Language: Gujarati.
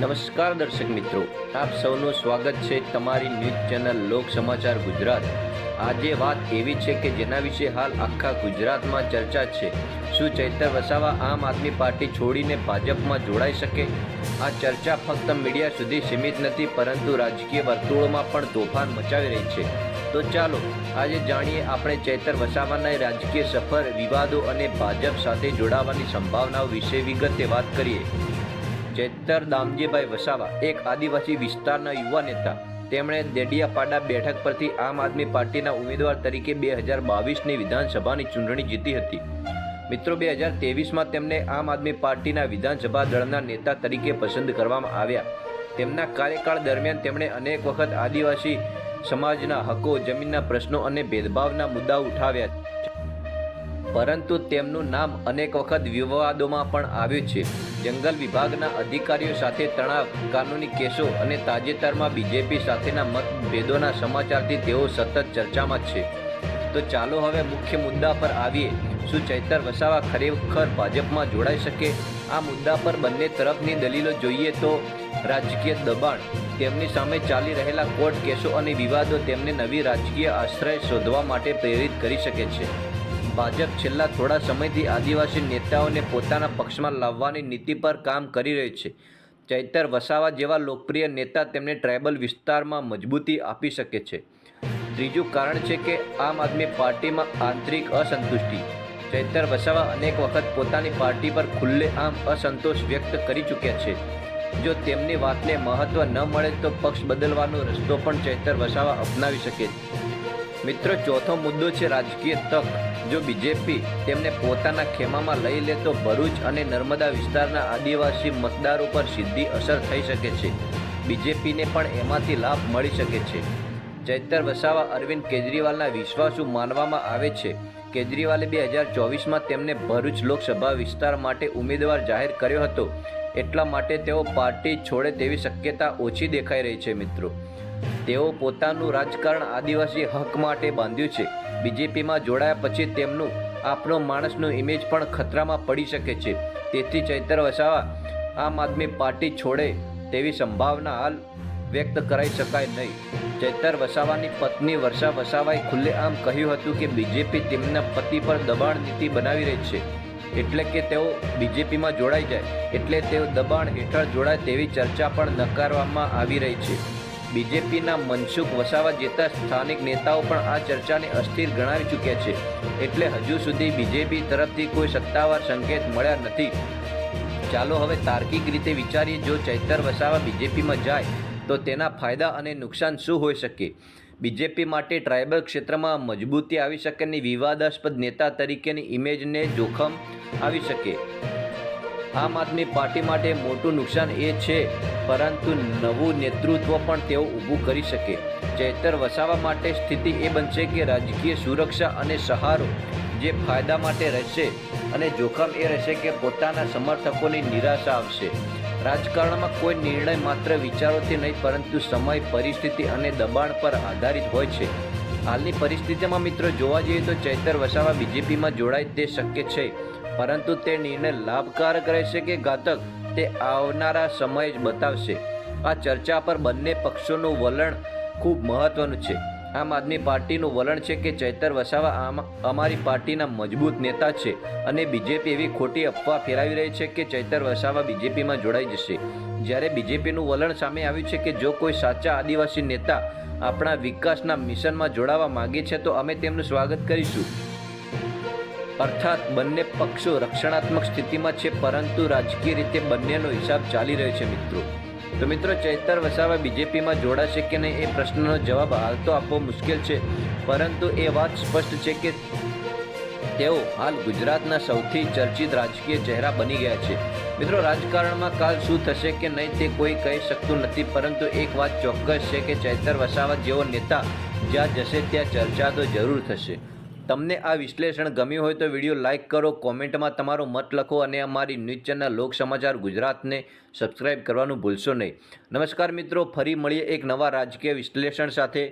નમસ્કાર દર્શક મિત્રો. આપ સૌનું સ્વાગત છે તમારી ન્યૂઝ ચેનલ લોક સમાચાર ગુજરાત. આજે વાત એવી છે કે જેના વિશે હાલ આખા ગુજરાતમાં ચર્ચા છે. શું ચૈતર વસાવા આમ આદમી પાર્ટી છોડીને ભાજપમાં જોડાઈ શકે? આ ચર્ચા ફક્ત મીડિયા સુધી સીમિત નથી, પરંતુ રાજકીય વર્તુળોમાં પણ તોફાન મચાવી રહી છે. તો ચાલો, આજે જાણીએ આપણે ચૈતર વસાવાના રાજકીય સફર, વિવાદો અને ભાજપ સાથે જોડાવાની સંભાવનાઓ વિશે વિગતે વાત કરીએ. ચૈતર દામજીભાઈ વસાવા, એક આદિવાસી વિસ્તારના યુવા નેતા. તેમણે દેડિયાપાડા બેઠક પરથી આમ આદમી પાર્ટીના ઉમેદવાર તરીકે બે હજાર બાવીસની વિધાનસભાની ચૂંટણી જીતી હતી. મિત્રો, બે હજાર તેવીસમાં તેમને આમ આદમી પાર્ટીના વિધાનસભા દળના નેતા તરીકે પસંદ કરવામાં આવ્યા. તેમના કાર્યકાળ દરમિયાન તેમણે અનેક વખત આદિવાસી સમાજના હકો, જમીનના પ્રશ્નો અને ભેદભાવના મુદ્દા ઉઠાવ્યા. પરંતુ તેમનું નામ અનેક વખત વિવાદોમાં પણ આવ્યું છે. જંગલ વિભાગના અધિકારીઓ સાથે તણાવ, કાનૂની કેસો અને તાજેતરમાં બીજેપી સાથેના મતભેદોના સમાચારથી તેઓ સતત ચર્ચામાં છે. તો ચાલો હવે મુખ્ય મુદ્દા પર આવીએ. શું ચૈતર વસાવા ખરેખર ભાજપમાં જોડાઈ શકે? આ મુદ્દા પર બંને તરફની દલીલો જોઈએ તો રાજકીય દબાણ, તેમની સામે ચાલી રહેલા કોર્ટ કેસો અને વિવાદો તેમને નવી રાજકીય આશ્રય શોધવા માટે પ્રેરિત કરી શકે છે. ભાજપ છેલ્લા થોડા સમયથી આદિવાસી નેતાઓને પોતાના પક્ષમાં લાવવાની નીતિ પર કામ કરી રહી છે. ચૈતર વસાવા જેવા લોકપ્રિય નેતા તેમને ટ્રાયબલ વિસ્તારમાં મજબૂતી આપી શકે છે. ત્રીજું કારણ છે કે આમ આદમી પાર્ટીમાં આંતરિક અસંતુષ્ટિ. ચૈતર વસાવા અનેક વખત પોતાની પાર્ટી પર ખુલ્લે આમ અસંતોષ વ્યક્ત કરી ચૂક્યા છે. જો તેમની વાતને મહત્ત્વ ન મળે તો પક્ષ બદલવાનો રસ્તો પણ ચૈતર વસાવા અપનાવી શકે. મિત્રો, ચોથો મુદ્દો છે રાજકીય તક. જો બીજેપી તેમને પોતાના ખેમામાં લઈ લે તો ભરૂચ અને નર્મદા વિસ્તારના આદિવાસી મતદારો પર સીધી અસર થઈ શકે છે. બીજેપીને પણ એમાંથી લાભ મળી શકે છે. ચૈતર વસાવા અરવિંદ કેજરીવાલના વિશ્વાસુ માનવામાં આવે છે. કેજરીવાલે બે હજાર ચોવીસમાં તેમને ભરૂચ લોકસભા વિસ્તાર માટે ઉમેદવાર જાહેર કર્યો હતો. એટલા માટે તેઓ પાર્ટી છોડે તેવી શક્યતા ઓછી દેખાઈ રહી છે, મિત્રો. તેઓ પોતાનું રાજકારણ આદિવાસી હક માટે બાંધ્યું છે. બીજેપીમાં જોડાયા પછી તેમનું આપણો માણસનું ઇમેજ પણ ખતરામાં પડી શકે છે. તેથી ચૈતર વસાવા આમ આદમી પાર્ટી છોડે તેવી સંભાવના હાલ વ્યક્ત કરાઈ શકાય નહીં. ચૈતર વસાવાની પત્ની વર્ષા વસાવાએ ખુલ્લેઆમ કહ્યું હતું કે બીજેપી તેમના પતિ પર દબાણ નીતિ બનાવી રહી છે. એટલે કે તેઓ બીજેપીમાં જોડાઈ જાય. એટલે તેઓ દબાણ હેઠળ જોડાય તેવી ચર્ચા પણ નકારવામાં આવી રહી છે. બીજેપીના મનસુખ વસાવા જેતા સ્થાનિક નેતાઓ પણ આ ચર્ચાને અસ્થિર ગણાવી ચૂક્યા છે. એટલે હજુ સુધી બીજેપી તરફથી કોઈ સત્તાવાર સંકેત મળ્યા નથી. ચાલો હવે તાર્કિક રીતે વિચારીએ, જો ચૈતર વસાવા બીજેપીમાં જાય, તો તેના ફાયદા અને નુકસાન શું હોઈ શકે? બીજેપી માટે ટ્રાઇબલ ક્ષેત્રમાં મજબૂતી આવી શકે અને વિવાદાસ્પદ નેતા તરીકેની ઇમેજને જોખમ આવી શકે? આમ આદમી પાર્ટી માટે મોટું નુકસાન એ છે, પરંતુ નવું નેતૃત્વ પણ તેઓ ઊભું કરી શકે. ચૈતર વસાવા માટે સ્થિતિ એ બનશે કે રાજકીય સુરક્ષા અને સહારો જે ફાયદા માટે રહેશે અને જોખમ એ રહેશે કે પોતાના સમર્થકોની નિરાશા આવશે. રાજકારણમાં કોઈ નિર્ણય માત્ર વિચારોથી નહીં, પરંતુ સમય, પરિસ્થિતિ અને દબાણ પર આધારિત હોય છે. હાલની પરિસ્થિતિમાં મિત્રો, જોવા જઈએ તો ચૈતર વસાવા બીજેપીમાં જોડાય તે શક્ય છે. પરંતુ તે નિર્ણય લાભકારક રહેશે કે ઘાતક? તે આવનારા સમય જ બતાવશે. આ ચર્ચા પર બંને પક્ષોનું વલણ ખૂબ મહત્વનું છે. આમ આદમી પાર્ટીનું વલણ છે કે ચૈતર વસાવા આમ અમારી પાર્ટીના મજબૂત નેતા છે અને બીજેપી એવી ખોટી અફવા ફેરાવી રહી છે કે ચૈતર વસાવા બીજેપીમાં જોડાઈ જશે. જ્યારે બીજેપીનું વલણ સામે આવ્યું છે કે જો કોઈ સાચા આદિવાસી નેતા આપણા વિકાસના મિશનમાં જોડાવા માંગે છે તો અમે તેમનું સ્વાગત કરીશું. અર્થાત બંને પક્ષો રક્ષણાત્મક સ્થિતિમાં છે, પરંતુ રાજકીય રીતે બંનેનો હિસાબ ચાલી રહ્યો છે મિત્રો. તો મિત્રો, ચૈતર વસાવા બીજેપીમાં જોડાશે કે નહીં એ પ્રશ્નનો જવાબ હાલ તો આપવો મુશ્કેલ છે, પરંતુ એ વાત સ્પષ્ટ છે કે તેઓ હાલ ગુજરાતના સૌથી ચર્ચિત રાજકીય ચહેરા બની ગયા છે. મિત્રો, રાજકારણમાં કાલ શું થશે કે નહીં તે કોઈ કહી શકતું નથી, પરંતુ એક વાત ચોક્કસ છે કે ચૈતર વસાવા જેવો નેતા જ્યાં જશે ત્યાં ચર્ચા તો જરૂર થશે. તમને આ વિશ્લેષણ ગમ્યું હોય તો વીડિયો લાઇક કરો, કોમેન્ટમાં તમારો મત લખો અને અમારી ન્યૂઝ ચેનલ લોક સમાચાર ગુજરાતને સબસ્ક્રાઇબ કરવાનું ભૂલશો નહીં. નમસ્કાર મિત્રો, ફરી મળીએ એક નવા રાજકીય વિશ્લેષણ સાથે.